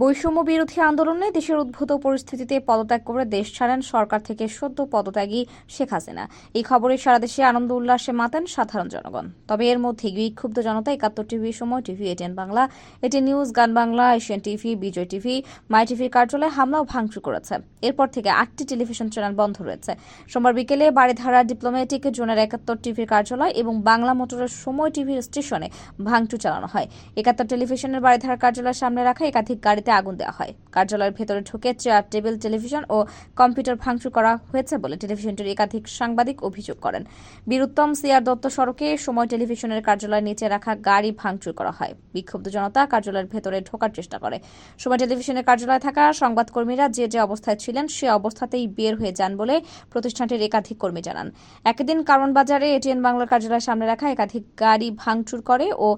বৈষম্য বিরোধী আন্দোলনে দেশের উদ্ভূত পরিস্থিতিতে পদত্যাগ করে দেশ ছাড়েন সরকার থেকে সদ্য পদত্যাগী শেখ হাসিনা। এই খবরে সারা দেশে আনন্দ উল্লাসে মাতেন সাধারণ জনগণ। তবে এর মধ্যে বিক্ষুব্ধ জনতা একাত্তর টিভি, সময় টিভি এটেন বাংলা, এটি news, Gaan Bangla, Asian TV, Bijoy TV, My টিভির কার্যালয়ে হামলা ও ভাঙচুর করেছে। এরপর থেকে আটটি টেলিভিশন চ্যানেল বন্ধ রয়েছে। সোমবার বিকেলে বাড়িধারা ডিপ্লোম্যাটিক জোনের একাত্তর টিভির কার্যালয় এবং বাংলা মোটরের সময় টিভির স্টেশনে ভাঙচুর চালানো হয়। একাত্তর টেলিভিশনের বাড়িধারা কার্যালয়ের সামনে রাখা একাধিক গাড়িতে আগুন দেওয়া হয়। কার্যালয়ের ভেতরে ঢুকে চেয়ার, টেবিল, টেলিভিশন ও কম্পিউটার ভাঙচুর করা হয়েছে বলে টেলিভিশনটির একাধিক সাংবাদিক অভিযোগ করেন। বীরুত্তম সিআর দত্ত সড়কে সময় টেলিভিশনের কার্যালয়ের নিচে রাখা গাড়ি ভাঙচুর করা হয়। বিক্ষুব্ধ জনতা কার্যালয়ের ভেতরে ঢোকার চেষ্টা করে। সময় টেলিভিশনের কার্যালয়ে থাকা সংবাদকর্মীরা যে যে অবস্থায় ছিলেন সে অবস্থাতেই বের হয়ে যান বলে প্রতিষ্ঠানটির একাধিক কর্মী জানান। একদিন কারণ বাজারে এটিএন বাংলার কার্যালয়ের সামনে রাখা একাধিক গাড়ি ভাঙচুর করে ও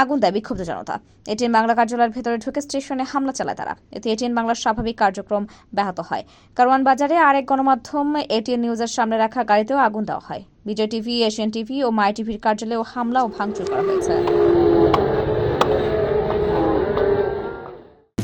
আগুন দেয় বিক্ষুব্ধ জনতা। এটিএন বাংলা কার্যালয়ের ভেতরে ঢুকে স্টেশনে হামলা চালায় তারা। এতে এটিএন বাংলার স্বাভাবিক কার্যক্রম ব্যাহত হয়। কারওয়ান বাজারে আরেক গণমাধ্যম এটিএন নিউজের সামনে রাখা গাড়িতেও আগুন দেওয়া হয়। বিজয় টিভি, এশিয়ান টিভি ও মাই টিভির কার্যালয়েও হামলা ও ভাঙচুর করা হয়েছে।